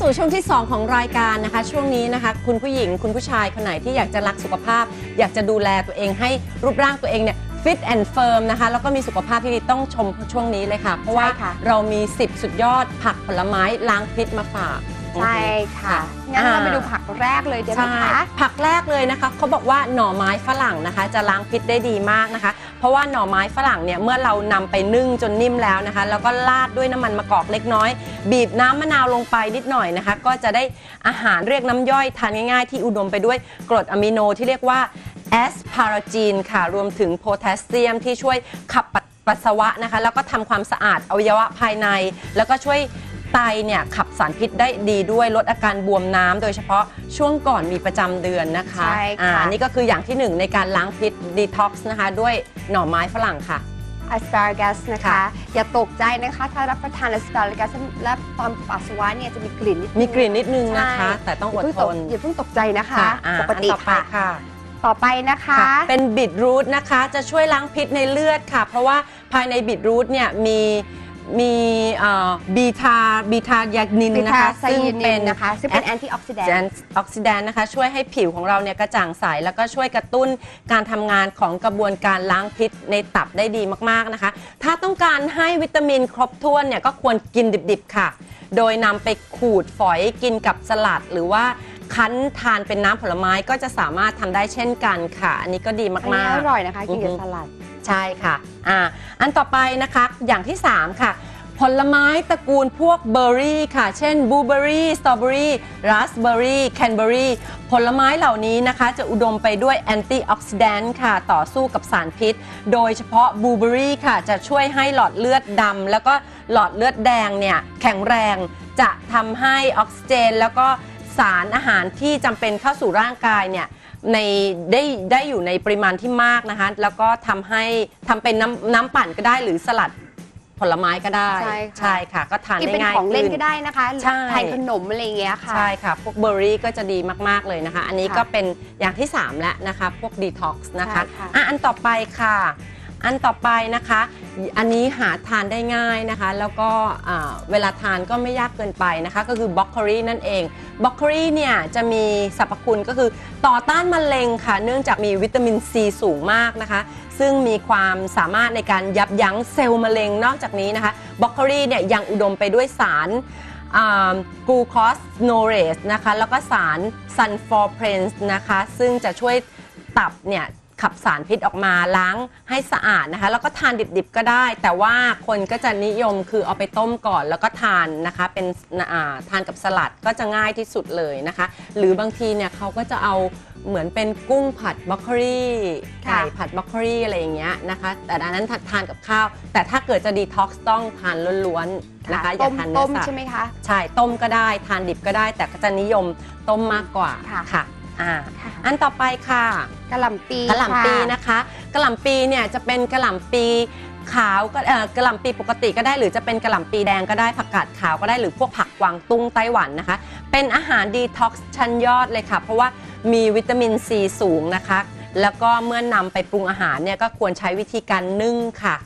สู่ช่วงที่ 2 ของรายการนะคะ ช่วงนี้นะคะ คุณผู้หญิงคุณผู้ชายคนไหนที่อยากจะรักสุขภาพ อยากจะดูแลตัวเองให้รูปร่างตัวเองเนี่ยฟิตแอนด์เฟิร์มนะคะ แล้วก็มีสุขภาพที่ดีต้องชมช่วงนี้เลยค่ะ เพราะว่าใช่ค่ะเรามี 10 สุดยอดผักผลไม้ล้างพิษมาฝาก ใช่ค่ะงั้นอ่าเราไปดูผักแรกเลยได้ไหมใช่คะผักแรกเลยนะคะเขาบอกว่าหน่อไม้ฝรั่งนะคะ จะล้างพิษได้ดีมากนะคะ เพราะว่าหน่อไม้ฝรั่งเนี่ยเมื่อเรานำไปนึ่งจนนิ่มแล้วนะคะ แล้วก็ราดด้วยน้ำมันมะกอกเล็กน้อย บีบน้ำมะนาวลงไปนิดหน่อยนะคะ ก็จะได้อาหารเรียกน้ำย่อยทานง่ายๆ ที่อุดมไปด้วยกรดอะมิโนที่เรียกว่าแอสพาราจีนค่ะรวมถึงโพแทสเซียมที่ช่วยขับปัสสาวะนะคะ แล้วก็ทำความสะอาดอวัยวะภายใน แล้วก็ช่วย ไตเนี่ยขับสารพิษได้ดีด้วยลดอาการบวมน้ำโดยเฉพาะช่วงก่อนมีประจำเดือนนะคะใช่ค่ะ อ่านี่ก็คืออย่างที่หนึ่งในการล้างพิษดีท็อกซ์นะคะ ด้วยหน่อไม้ฝรั่งค่ะ asparagus นะคะ ค่ะ อย่าตกใจนะคะ ถ้ารับประทาน asparagus และตอนปัสสาวะเนี่ยจะมีกลิ่นนิดนึงมีกลิ่นนิดนึงนะคะ ใช่ แต่ต้องอดย่าทเพิ่ตกนอย่าเพิ่งตกใจนะคะ อ่าปกติอันต่อไปค่ะค่ะ ต่อไปนะคะ ค่ะเป็นบีทรูทนะคะจะช่วยล้างพิษในเลือดค่ะ เพราะว่าภายในบีทรูทเนี่ยมี มีบีทาบีทายานินบินะทาคะไซซึ่งยิเป็นนนะคะซึ่งเป็น antioxidant แอนออกซิแดนต์นะคะช่วยให้ผิวของเราเนี่ยกระจ่างใส แล้วก็ช่วยกระตุ้นการทำงานของกระบวนการล้างพิษในตับได้ดีมากๆนะคะ ถ้าต้องการให้วิตามินครบถ้วนเนี่ยก็ควรกินดิบๆค่ะ โดยนำไปขูดฝอยกินกับสลัดหรือว่าคั้นทานเป็นน้ำผลไม้ก็จะสามารถทำได้เช่นกันค่ะ อันนี้ก็ดีอันนี้มากอๆร่อยนะคะกินกับอือฮึสลัด ใช่ค่ะอ่าอันต่อไปนะคะอย่างที่ 3 ค่ะ ผลไม้ตระกูลพวกเบอร์รี่ค่ะ เช่นบลูเบอร์รี่สตรอเบอรี่ราสเบอร์รี่แคนเบอรี่ผลไม้เหล่านี้นะคะจะอุดมไปด้วยแอนตี้ออกซิแดนต์ค่ะ ต่อสู้กับสารพิษ โดยเฉพาะบลูเบอร์รี่ค่ะ จะช่วยให้หลอดเลือดดำแล้วก็หลอดเลือดแดงเนี่ยแข็งแรงจะทำให้ออกซิเจน แล้วก็สารอาหารที่จำเป็นเข้าสู่ร่างกายเนี่ย ในได้ได้อยู่ในปริมาณที่มากนะคะ แล้วก็ทำให้ทำเป็นน้ำน้ำปั่นก็ได้หรือสลัดผลไม้ก็ได้ใช่ค่ะใช่ค่ะ ก็ทานกินได้เป็นง่ายของเล่นขึ้ ก็ได้นะคะใช่แทนขนมอะไรอย่างเงี้ยค่ะ ใช่ค่ะ พวกเบอร์รี่ก็จะดีมาก ๆ เลยนะคะ อันนี้ค่ะก็เป็นอย่างที่ 3 แล้วนะคะ พวกดีท็อกซ์นะคะใช่ค่ะ อะ อันต่อไปค่ะ อันต่อไปนะคะ อันนี้หาทานได้ง่ายนะคะ แล้วก็เวลาทานก็ไม่ยากเกินไปนะคะ ก็คือบล็อกโคลีนั่นเองบล็อกโคลีเนี่ยจะมีสรรพคุณก็คือต่อต้านมะเร็งค่ะ เนื่องจากมีวิตามินซีสูงมากนะคะ ซึ่งมีความสามารถในการยับยั้งเซลล์มะเร็งนอกจากนี้นะคะบล็อกโคลีเนี่ยยังอุดมไปด้วยสารกลูคอสโนเรสนะคะ แล้วก็สารซันฟอร์เพรนส์นะคะ ซึ่งจะช่วยตับเนี่ย ขับสารพิษออกมาล้างให้สะอาดนะคะ แล้วก็ทานดิบๆก็ได้ แต่ว่าคนก็จะนิยมคือเอาไปต้มก่อนแล้วก็ทานนะคะเป็นอ่าทานกับสลัดก็จะง่ายที่สุดเลยนะคะ หรือบางทีเนี่ยเขาก็จะเอาเหมือนเป็นกุ้งผัดบรอกโคลีไก่ค่ะผัดบรอกโคลีอะไรอย่างเงี้ยนะคะ แต่อันนั้นทานกับข้าว แต่ถ้าเกิดจะดีท็อกซ์ต้องทานล้วนๆนะคะอย่าต้มทานเนื้ต้อมสัตว์ใช่ไหมคะใช่ต้มก็ได้ทานดิบก็ได้ แต่ก็จะนิยมต้มมากกว่าค่ะค่ะ อ่าค่ะอันต่อไปค่ะกะหล่ำปีกะหล่ำปีค่ะนะคะกะหล่ำปีเนี่ยจะเป็นกะหล่ำปีขาวก็เอ่อกะหล่ำปีปกติก็ได้ หรือจะเป็นกะหล่ำปีแดงก็ได้ผักกาดขาวก็ได้หรือพวกผักกวางตุ้งไต้หวันนะคะ เป็นอาหารดีท็อกซ์ชั้นยอดเลยค่ะ เพราะว่ามีวิตามินซีสูงนะคะ แล้วก็เมื่อนำไปปรุงอาหารเนี่ยก็ควรใช้วิธีการนึ่งค่ะ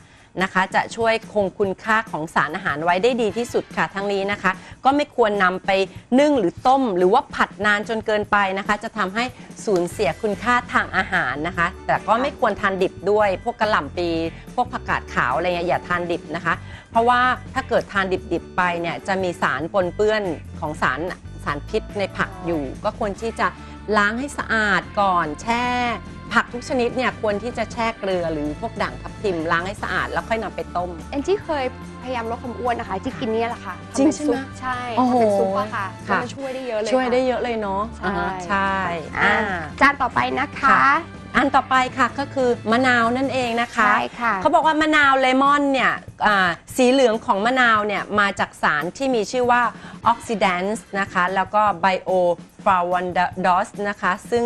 นะคะ จะช่วยคงคุณค่าของสารอาหารไว้ได้ดีที่สุดค่ะทั้งนี้นะคะ ก็ไม่ควรนำไปนึ่งหรือต้ม หรือว่าผัดนานจนเกินไปนะคะ จะทำให้สูญเสียคุณค่าทางอาหารนะคะ แต่ก็ไม่ควรทานดิบด้วย พวกกระหล่ำปี พวกผักกาดขาวอะไรเงี้ยอย่าทานดิบนะคะ เพราะว่าถ้าเกิดทานดิบๆไปเนี่ยจะมีสารปนเปื้อนของสารสารพิษในผักอยู่ ก็ควรที่จะล้างให้สะอาดก่อนแช่ ผักทุกชนิดเนี่ยควรที่จะแช่เกลือหรือพวกด่างทับทิมล้างให้สะอาดแล้วค่อยนำไปต้ม แอนจี้เคยพยายามลดความอ้วนนะคะที่กินเนี่ยแหละค่ะจริงทำเป็นใช่ไหมซุปใช่โอ้โหทำเป็นซุปอะค่ะค่ะมันช่วยได้เยอะเลยช่วยได้ค่ะเยอะเลยเนาะใช่อ่าฮะใช่อ่าอ่าจานต่อไปนะคะค่ะ อันต่อไปค่ะก็คือมะนาวนั่นเองนะคะใช่ค่ะเขาบอกว่ามะนาวเลมอนเนี่ยอ่าสีเหลืองของมะนาวเนี่ยมาจากสารที่มีชื่อว่าออกซิแดนซ์นะคะแล้วก็ไบโอฟลาวันดอสนะคะซึ่ง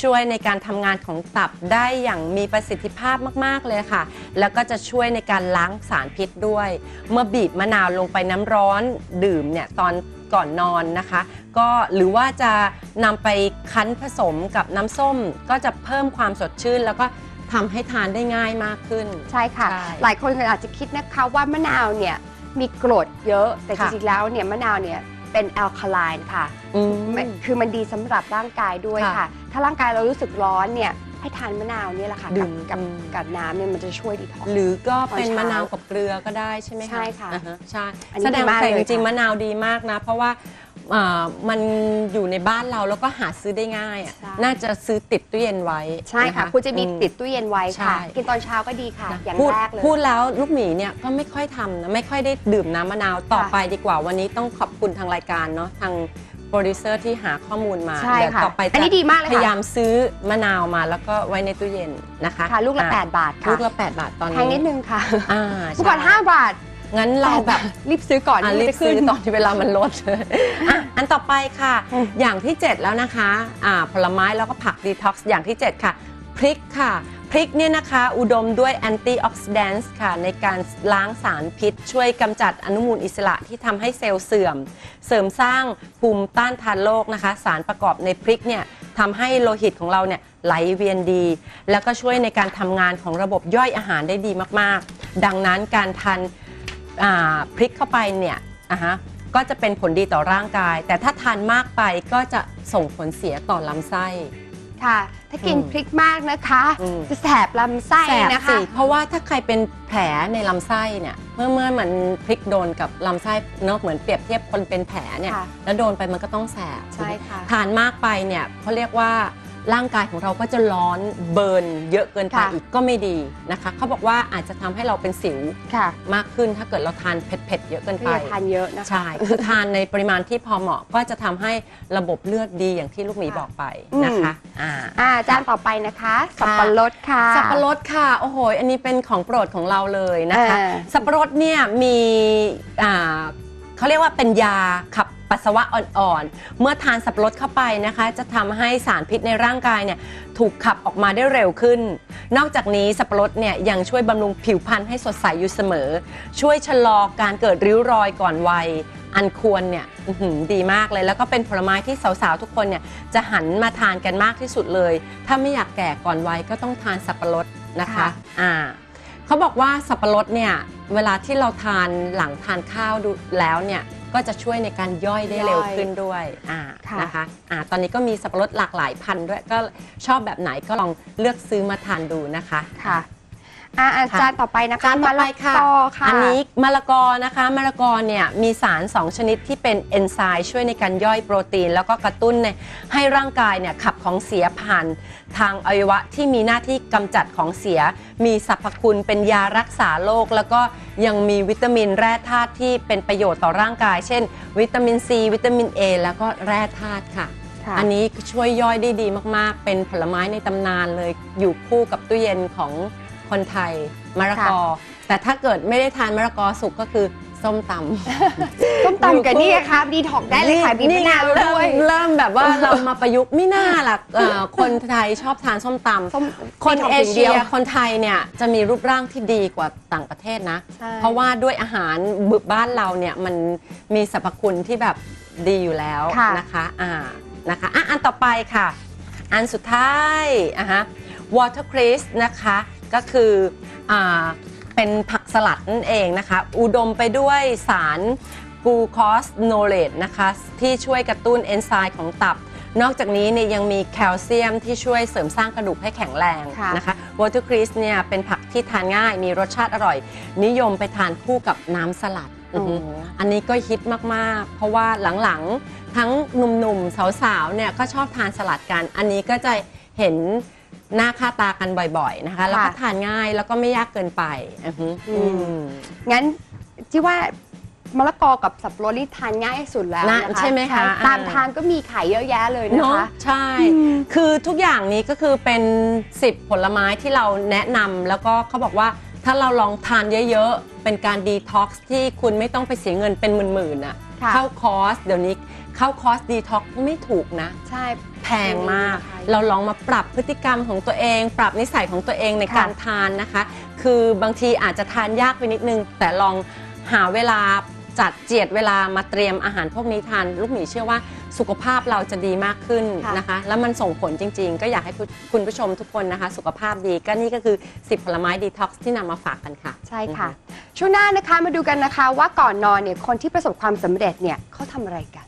ช่วยในการทำงานของตับได้อย่างมีประสิทธิภาพมาก ๆ เลยค่ะ แล้วก็จะช่วยในการล้างสารพิษด้วย เมื่อบีบมะนาวลงไปน้ำร้อนดื่มเนี่ยตอน ก่อนนอนนะคะ ก็หรือว่าจะนำไปคั้นผสมกับน้ำส้ม ก็จะเพิ่มความสดชื่น แล้วก็ทำให้ทานได้ง่ายมากขึ้น ใช่ค่ะ ใช่หลายคนอาจจะคิดนะคะว่ามะนาวเนี่ยมีกรดเยอะแต่จค่ะ ริงๆแล้วเนี่ยมะนาวเนี่ยเป็นแอลคาไลน์ค่ะ อืม มันคือมันดีสำหรับร่างกายด้วยค่ะ ค่ะ ถ้าร่างกายเรารู้สึกร้อนเนี่ย ให้ทานมะนาวเนี่ยแหละค่ะดื่กับมกับอืมกับน้ำเนี่ยมันจะช่วยดีท็อกซ์ หรือก็เป็นตอนเช้ามมะนาวกับเกลือก็ได้ใช่ไหมคะใช่ค่ะอ่าฮใช่อันนี้แสดงดีมากแต่เลจยริงค่ะๆมะนาวดีมากนะ เพราะว่าเอ่อมันอยู่ในบ้านเราแล้วก็หาซื้อได้ง่ายอะใช่น่าจะซื้อติดตู้เย็นไว้ใช่ค่ะนคุณจะมีอื ติดตู้เย็นไว้ค่ะ ใช่ กินตอนเช้าก็ดีค่ะ นะอย่างพูดแรกเลย พูดแล้วลูกหมีเนี่ยก็ไม่ค่อยทำนะไม่ค่อยได้ดื่มน้ำมะนาวต่อค่ะ ไปดีกว่าวันนี้ต้องขอบคุณทางรายการเนาะทาง โปรดิวเซอร์ที่หาข้อมูลมาใช่เดี๋ยวค่ะต่อไปอันจะนี้ดีมากเลยพค่ะยายามซื้อมะนาวมาแล้วก็ไว้ในตู้เย็นนะคะค่ะลูกละ อ่8 บาทลูค่ะกละ8บาทตอนแพนี้งนิดนึงค่ะอ่าเมื่อก่อน ใช่5 บาทงั้นเราแบบ รีบซื้อก่อนอะที่รีมันบจะขึ้ซื้นอตอนที่เวลามันลด อะอันต่อไปค่ะ อืม อย่างที่ 7 แล้วนะคะอ่าผลไม้แล้วก็ผักดีท็อกซ์อย่างที่ 7 ค่ะพริกค่ะ พริกเนี่ยนะคะอุดมด้วยแอนตี้ออกซิแดนต์ค่ะในการล้างสารพิษ ช่วยกำจัดอนุมูลอิสระที่ทำให้เซลล์เสื่อม เสริมสร้างภูมิต้านทานโรคนะคะ สารประกอบในพริกเนี่ยทำให้โลหิตของเราเนี่ยไหลเวียนดี แล้วก็ช่วยในการทำงานของระบบย่อยอาหารได้ดีมากๆ ดังนั้นการทานาพริกเข้าไปเนี่ยอะฮะก็จะเป็นผลดีต่อร่างกาย แต่ถ้าทานมากไปก็จะส่งผลเสียต่อลำไส้ ค่ะ ถ้ากินอืมพริกมากนะคะอืม จะแสบลำไส้แสบนะคะสิเพราะว่าถ้าใครเป็นแผลในลำไส้เนี่ย เมื่อเมื่อมันพริกโดนกับลำไส้เนอะเหมือนเปรียบเทียบคนเป็นแผลเนี่ย ค่ะ แล้วโดนไปมันก็ต้องแสบใช่ค่ะ ทานมากไปเนี่ยเขาเรียกว่า ร่างกายของเราก็จะร้อนเบิร์นเยอะเกินไปค่ะอีกก็ไม่ดีนะคะเขาบอกว่าอาจจะทำให้เราเป็นสิวค่ะมากขึ้นถ้าเกิดเราทานเผ็ดๆเยอะเกินก็ไป อย่าทานเยอะนะคะ ใช่ คือทานในปริมาณที่พอเหมาะก็จะทำให้ระบบเลือดดีอย่างที่ลูกหมีค่ะบอกไปอืมนะคะอ่า อ่าจานต่อไปนะคะ สับปะรดค่ะ สับปะรดค่ะ โอ้โห อันนี้เป็นของโปรดของเราเลยนะคะ เออสับปะรดเนี่ยมีอ่าเขาเรียกว่าเป็นยาขับ ปัสสาวะอ่อนๆ เมื่อทานสับปะรดเข้าไปนะคะ จะทำให้สารพิษในร่างกายเนี่ยถูกขับออกมาได้เร็วขึ้น นอกจากนี้สับปะรดเนี่ยยังช่วยบำรุงผิวพรรณให้สดใสอยู่เสมอ ช่วยชะลอการเกิดริ้วรอยก่อนวัยอันควรเนี่ยอื้อหือดีมากเลยแล้วก็เป็นผลไม้ที่สาวๆ ทุกคนเนี่ยจะหันมาทานกันมากที่สุดเลย ถ้าไม่อยากแก่ก่อนวัยก็ต้องทานสับปะรดนะคะค่ะอ่าเขาบอกว่าสับปะรดเนี่ยเวลาที่เราทานหลังทานข้าวดูแล้วเนี่ย ก็จะช่วยในการย่อยได้เร็วขึ้นด้วยอ่าค่ะนะคะอ่าตอนนี้ก็มีสับปะรดหลากหลายพันธุ์ด้วยก็ชอบแบบไหนก็ลองเลือกซื้อมาทานดูนะคะค่ะ อ่าอ่าค่ะ จานต่อไปนะคะจานต่อไปค่ะมะละกอค่ะ อันนี้มะละกอนะคะมะละกอเนี่ยมีสาร 2 ชนิดที่เป็นเอนไซม์ช่วยในการย่อยโปรตีน แล้วก็กระตุ้นในให้ร่างกายเนี่ยขับของเสียผ่านทางอวัยวะที่มีหน้าที่กำจัดของเสีย มีสรรพคุณเป็นยารักษาโรคแล้วก็ยังมีวิตามินแร่ธาตุที่เป็นประโยชน์ต่อร่างกาย เช่น วิตามินซีวิตามิน A แล้วก็แร่ธาตุค่ะ ค่ะ อันนี้ช่วยย่อยได้ดีมากๆ เป็นผลไม้ในตำนานเลยอยู่คู่กับตู้เย็นของ คนไทยมะละกอ แต่ถ้าเกิดไม่ได้ทานมะละกอสุกก็คือส้มตำต้มตำกับนี่ค่ะดีถอกได้เลยค่ะบีบมะนาวเริ่ด้มวยเริ่มแบบว่าเรามาประยุกต์ไม่น่าล่ะเอ่อคนไทยชอบทานส้มตำส้มคนดีท็กเออย่างเชีดียวคนไทยเนี่ยจะมีรูปร่างที่ดีกว่าต่างประเทศนะใช่เพราะว่าด้วยอาหารบึบ้านเราเนี่ยมันมีสรรพคุณที่แบบดีอยู่แล้วค่ะนะคะอ่านะคะอะอันต่อไปค่ะ อันสุดท้ายอะฮะ watercress นะคะ ก็คืออ่าเป็นผักสลัดนั่นเองนะคะ อุดมไปด้วยสารกูคอสโนเลตนะคะที่ช่วยกระตุ้นเอนไซม์ของตับ นอกจากนี้เนี่ยยังมีแคลเซียมที่ช่วยเสริมสร้างกระดูกให้แข็งแรงค่ะนะคะ watercress เนี่ยเป็นผักที่ทานง่าย มีรสชาติอร่อย นิยมไปทานคู่กับน้ำสลัดอือฮึอันนี้ก็ฮิตมาก ๆ เพราะว่าหลัง ๆ ทั้งหนุ่ม ๆ สาว ๆ เนี่ยก็ชอบทานสลัดกัน อันนี้ก็จะเห็น หน้าค่าตากันบ่อยๆนะคะ แล้วก็ทานง่ายแล้วก็ไม่ยากเกินไปอือฮึอืม งั้นที่ว่ามะละกอกับสับปะรดนี่ทานง่ายที่สุดแล้วน่านะคะใช่ไหมคะ ตามอ่าทางก็มีขายเยอะแยะเลยนะเนาะคะ ใช่ อืม คือทุกอย่างนี้ก็คือเป็น 10 ผลไม้ที่เราแนะนำแล้วก็เขาบอกว่าถ้าเราลองทานเยอะๆ เป็นการดีท็อกซ์ที่คุณไม่ต้องไปเสียเงินเป็นหมื่นๆน่ะค่ะ เข้าคอร์สเดี๋ยวนี้เข้าคอร์สดีท็อกไม่ถูกนะ ใช่ แพงมากใช่เราลองมาปรับพฤติกรรมของตัวเอง ปรับนิสัยของตัวเองในค่ะการทานนะคะ คือบางทีอาจจะทานยากไปนิดนึง แต่ลองหาเวลาจัดเจียดเวลามาเตรียมอาหารพวกนี้ทาน ลูกหมีเชื่อว่าสุขภาพเราจะดีมากขึ้นค่ะนะคะ แล้วมันส่งผลจริง ๆ ก็อยากให้คุณคุณผู้ชมทุกคนนะคะ สุขภาพดีก็นี่ก็คือ 10 ผลไม้ดีท็อกซ์ที่นำมาฝากกันค่ะ ใช่ค่ะ ช่วงหน้านะคะมาดูกันนะคะว่าก่อนนอนเนี่ยคนที่ประสบความสำเร็จเนี่ยเขาทำอะไรกัน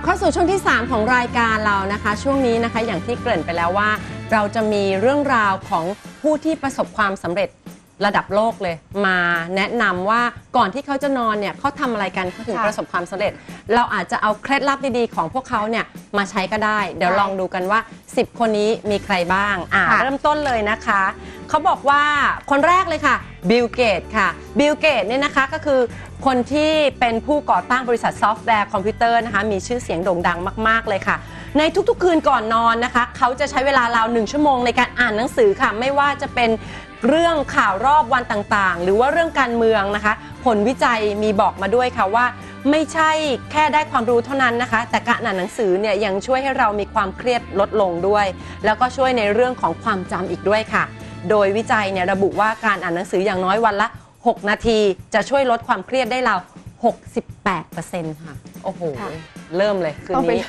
บเข้าสู่ช่วงที่ 3 ของรายการเรานะคะ ช่วงนี้นะคะอย่างที่เกริ่นไปแล้วว่า เราจะมีเรื่องราวของผู้ที่ประสบความสำเร็จ ระดับโลกเลย มาแนะนำว่าก่อนที่เขาจะนอนเนี่ยเขาทำอะไรกันเขาถึงค่ะประสบความสำเร็จ เราอาจจะเอาเคล็ดลับดีๆของพวกเขาเนี่ยมาใช้ก็ได้ เดี๋ยวได้ลองดูกันว่า 10 คนนี้มีใครบ้างอ่าค่ะ เริ่มต้นเลยนะคะ เขาบอกว่าคนแรกเลยค่ะบิลเกตค่ะบิลเกตเนี่ยนะคะก็คือคนที่เป็นผู้ก่อตั้งบริษัทซอฟต์แวร์คอมพิวเตอร์นะคะมีชื่อเสียงโด่งดังมากๆเลยค่ะ ในทุกๆคืนก่อนนอนนะคะ เขาจะใช้เวลาราวหนึ่งชั่วโมงในการอ่านหนังสือค่ะ ไม่ว่าจะเป็น เรื่องข่าวรอบวันต่างๆ หรือว่าเรื่องการเมืองนะคะ ผลวิจัยมีบอกมาด้วยค่ะว่า ไม่ใช่แค่ได้ความรู้เท่านั้นนะคะ แต่การอ่านหนังสือเนี่ยยังช่วยให้เรามีความเครียดลดลงด้วย แล้วก็ช่วยในเรื่องของความจำอีกด้วยค่ะ โดยวิจัยเนี่ยระบุว่าการอ่านหนังสืออย่างน้อยวันละ 6 นาที จะช่วยลดความเครียดได้เรา68%ค่ะ โอ้โหค่ะเริ่มเลยคืนต้องไปนี้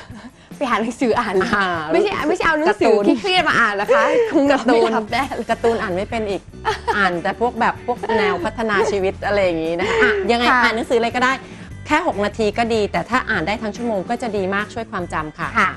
ไปหาหนังสืออ่านเลยอ่าไม่ใช่ไม่ใช่เอาหนังสือการ์ตูน ที่เครียดมาอ่านนะคะคงการ์ตูไม่นทำแน่เลยการ์ตูนอ่านไม่เป็นอีก อ่านแต่พวกแบบพวกแนวพัฒนาชีวิตอะไรอย่างนี้นะคะอะยังไงค่ะ อ่านหนังสืออะไรก็ได้ แค่ 6 นาทีก็ดี แต่ถ้าอ่านได้ทั้งชั่วโมงก็จะดีมากช่วยความจำค่ะ ค่ะ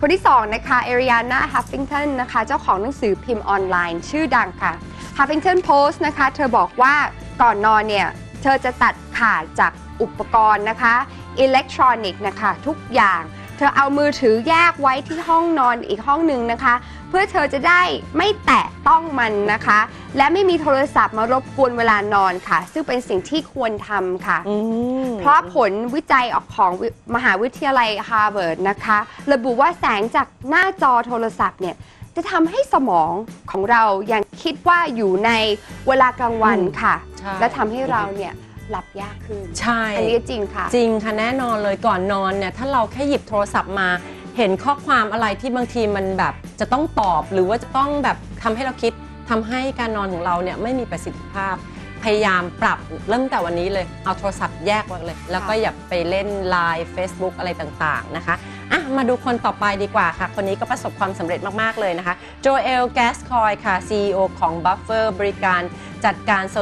คนที่ 2 นะคะเอริ a า a าฮัฟฟิงตันนะคะ เจ้าของหนังสือพิมพ์ออนไลน์ชื่อดังค่ะ Huffington Post นะคะ เธอบอกว่าก่อนนอนเนี่ย เธอจะตัดขาดจากอุปกรณ์นะคะ อิเล็กทรอนิกส์นะคะ ทุกอย่าง เธอเอามือถือแยกไว้ที่ห้องนอนอีกห้องหนึ่งนะคะ เพื่อเธอจะได้ไม่แตะต้องมันนะคะ และไม่มีโทรศัพท์มารบกวนเวลานอนค่ะ ซึ่งเป็นสิ่งที่ควรทำค่ะอืมเพราะผลวิจัยออกของวิมหาวิทยาลัยฮาร์วาร์ดนะคะ ระบุว่าแสงจากหน้าจอโทรศัพท์เนี่ยจะทำให้สมองของเรายังคิดว่าอยู่ในเวลากลางวันอืมค่ะใช่และทำให้เราเนี่ย หลับยากขึ้น ใช่ อันนี้จริงค่ะ จริงค่ะแน่นอนเลยก่อนนอนเนี่ยถ้าเราแค่หยิบโทรศัพท์มา เห็นข้อความอะไรที่บางทีมันแบบจะต้องตอบหรือว่าจะต้องแบบทำให้เราคิดทำให้การนอนของเราเนี่ยไม่มีประสิทธิภาพ พยายามปรับเริ่มแต่วันนี้เลยเอาโทรศัพท์แยกไว้เลย แล้วก็อย่าไปเล่น Line Facebook อะไรต่างๆนะคะ อะมาดูคนต่อไปดีกว่าค่ะ คนนี้ก็ประสบความสำเร็จมาก ๆ เลยนะคะโจเอลแกสคอยค่ะ CEO ของ Buffer บริการจัดการโ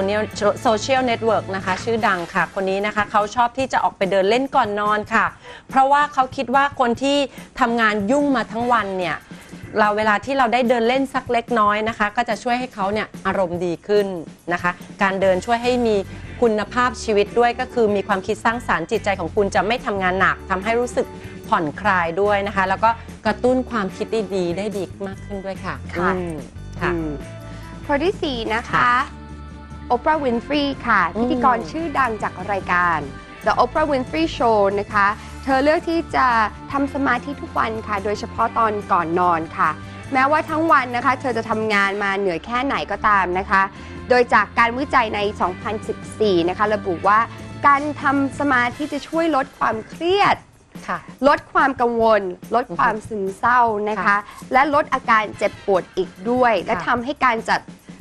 ซเชียลเน็ตเวิร์กนะคะชื่อดังค่ะ คนนี้นะคะเขาชอบที่จะออกไปเดินเล่นก่อนนอนค่ะ เพราะว่าเขาคิดว่าคนที่ทำงานยุ่งมาทั้งวันเนี่ยเราเวลาที่เราได้เดินเล่นสักเล็กน้อยนะคะ ก็จะช่วยให้เขาเนี่ยอารมณ์ดีขึ้นนะคะ การเดินช่วยให้มีคุณภาพชีวิตด้วยก็คือมีความคิดสร้างสารรค์จิตใจของคุณจะไม่ทำงานหนักทำให้รู้สึก ผ่อนคลายด้วยนะคะ แล้วก็กระตุ้นความคิดดีๆได้ดีมากขึ้นด้วยค่ะค่ะ อืมค่ะ อืมคนที่ 4 นะคะ ค่ะโอปราห์วินฟรีค่ะ อืม พิธีกรชื่อดังจากรายการ The Oprah Winfrey Show นะคะ เธอเลือกที่จะทำสมาธิทุกวันค่ะ โดยเฉพาะตอนก่อนนอนค่ะ แม้ว่าทั้งวันนะคะ เธอจะทำงานมาเหนื่อยแค่ไหนก็ตามนะคะ โดยจากการวิจัยใน 2014 นะคะ ระบุว่าการทำสมาธิจะช่วยลดความเครียดค่ะ ลดความกังวล ลดความซึมเศร้านะคะค่ะและลดอาการเจ็บปวดอีกด้วย และค่ะทำให้การจัด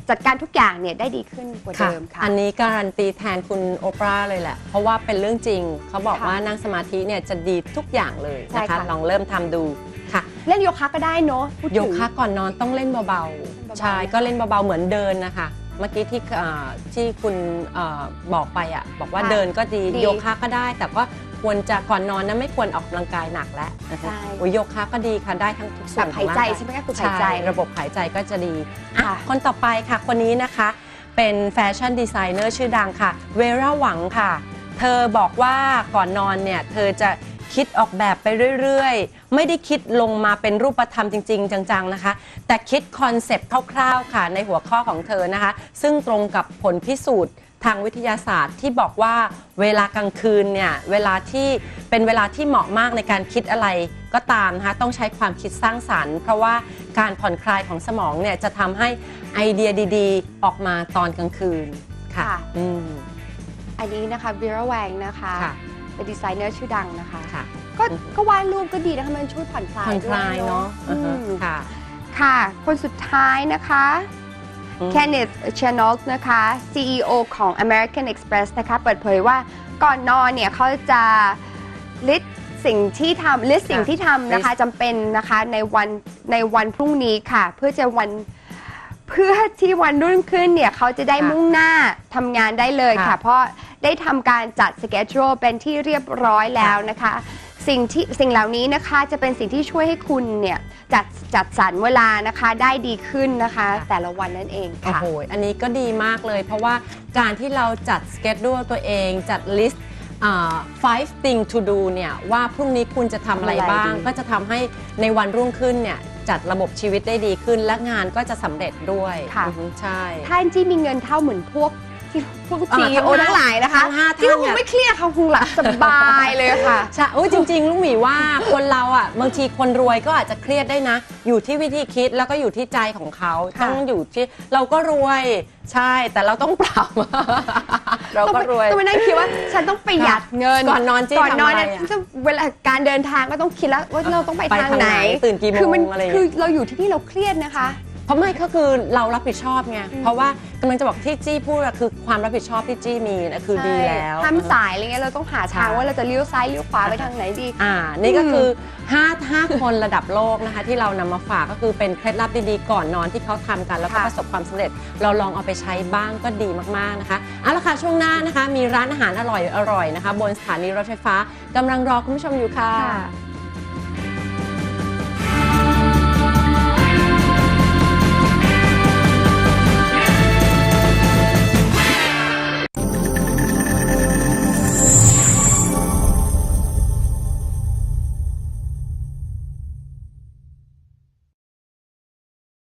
จัดการทุกอย่างเนี่ยได้ดีขึ้นกว่าเดิมค่ะ อันนี้การันตีแทนคุณโอปราห์เลยแหละ เพราะว่าเป็นเรื่องจริง เขาบอกค่ะว่านั่งสมาธิเนี่ยจะดีทุกอย่างเลยใช่นะคะค่ะลองเริ่มทำดูค่ะ เล่นโยคะก็ได้เนาะพูดถึงโยคะก่อนนอนต้องเล่นเบาเบาๆๆใช่ ก็เล่นเบาๆ เหมือนเดินนะคะ เมื่อกี้ที่เอ่อที่คุณเอ่อบอกไปอะบอกว่าค่ะเดินก็ดีดีโยคะก็ได้ แต่ก็ ควรจะก่อนนอนนะไม่ควรออกกำลังกายหนักแล้วนะคะใช่ โอ้ยโยคะก็ดีค่ะได้ทั้งทุกส่แบวนบขอหางยร่างใจกาย ใช่ไหมคะฝึกหายใจใช่ระบบหายใจก็จะดีอะค่ะ คนต่อไปค่ะคนนี้นะคะ เป็นแฟชั่นดีไซเนอร์ชื่อดังค่ะ เวราหวังค่ะ เธอบอกว่าก่อนนอนเนี่ย เธอจะคิดออกแบบไปเรื่อยๆ ไม่ได้คิดลงมาเป็นรูปธรรมจริง ๆ จังๆนะคะ แต่คิดคอนเซปต์คร่าวๆค่ะในหัวข้อของเธอนะคะ ซึ่งตรงกับผลพิสูจน์ ทางวิทยาศาสตร์ที่บอกว่าเวลากลางคืนเนี่ยเวลาที่เป็นเวลาที่เหมาะมากในการคิดอะไรก็ตามนะคะต้องใช้ความคิดสร้างสรรค์ เพราะว่าการผ่อนคลายของสมองเนี่ยจะทำให้ไอเดียดีๆ ออกมาตอนกลางคืนค่ะค่ะ อืม อันนี้นะคะวิราแวงนะคะ ค่ะ เป็นดีไซเนอร์ชื่อดังนะคะ ค่ะ ก็อืม ก็วาดรูปก็ดีนะคะมันช่วยผ่อนคลายผ่อนคลายด้วยเนาะอือือฮึมค่ะ ค่ะ คนสุดท้ายนะคะ อืม Kenneth Chenault นะคะ CEO ของ American Express นะคะ เปิดเผยว่าก่อนนอนเนี่ยเขาจะลิสต์สิ่งที่ทำลิสต์สิ่งที่ทำนะคะจำเป็นนะคะในวันในวันพรุ่งนี้ค่ะ เพื่อจะวันเพื่อที่วันรุ่งขึ้นเนี่ยเขาจะได้ค่ะมุ่งหน้าทำงานได้เลยค่ะค่ะ เพราะได้ทำการจัดสเกจ u l e เป็นที่เรียบร้อยแล้วนะคะ สิ่งที่สิ่งเหล่านี้นะคะจะเป็นสิ่งที่ช่วยให้คุณเนี่ยจัดจัดสรรเวลานะคะได้ดีขึ้นนะคะค่ะแต่ละวันนั่นเองโอ้ค่ะ โห อันนี้ก็ดีมากเลย เพราะว่าการที่เราจัดสเกจดูตัวเองจัดลิสต์ five thing to do เนี่ย ว่าพรุ่งนี้คุณจะทำอะไรทำอะไรบ้างดี ก็จะทำให้ในวันรุ่งขึ้นเนี่ย จัดระบบชีวิตได้ดีขึ้น และงานก็จะสำเร็จด้วยค่ะ อือฮึใช่ท่านที่มีเงินเท่าเหมือนพวกที่ พวกอ่าซีทั้งโอห้าทั้งหลายนะคะทั้งห้าที่ท่านคเนี่งยไม่เครียดเขาคงหลับสบายเลยค่ะใช่อุ้ยจริง ๆลุงหมีว่าคนเราอะบางทีคนรวยก็อาจจะเครียดได้นะ อยู่ที่วิธีคิดแล้วก็อยู่ที่ใจของเขาค่ะต้องอยู่ที่เราก็รวยใช่แต่เราต้องปรับเราก็รวยต้องมานั่งคิดว่าฉันต้องประหยัดเงินก่อนนอนจี้ก่อนนอนทำอะไรเนี่ยอะจะเวลาการเดินทางก็ต้องคิดแล้วว่าเราต้องไปไปทางทางไหไหนนตื่นกี่โมงคือมันอะไรอย่างคืเงี้อยเราอยู่ที่นี่เราเครียดนะคะ เพราะไม่ก็คือเรารับผิดชอบไงเพราะว่ากำลังจะบอกที่จี้พูดอะคือความรับผิดชอบที่จี้มีนะคือดีแล้ว ห้ามสายอะไรเงี้ยเราต้องหาทางใช่ว่าเราจะเลี้ยวซ้ายเลี้ยวขวาไปทางไหนดี อ่า นี่ก็คือ5 5คนระดับโลกนะคะ ที่เรานำมาฝากก็คือเป็นเคล็ดลับดีๆก่อนนอนที่เขาทำกันแล้วก็ค่ะ ประสบความสำเร็จ เราลองเอาไปใช้บ้างก็ดีมากๆนะคะเอาละค่ะช่วงหน้านะคะ มีร้านอาหารอร่อยๆนะคะ บนสถานีรถไฟฟ้ากำลังรอคุณผู้ชมอยู่ค่ะ ค่ะ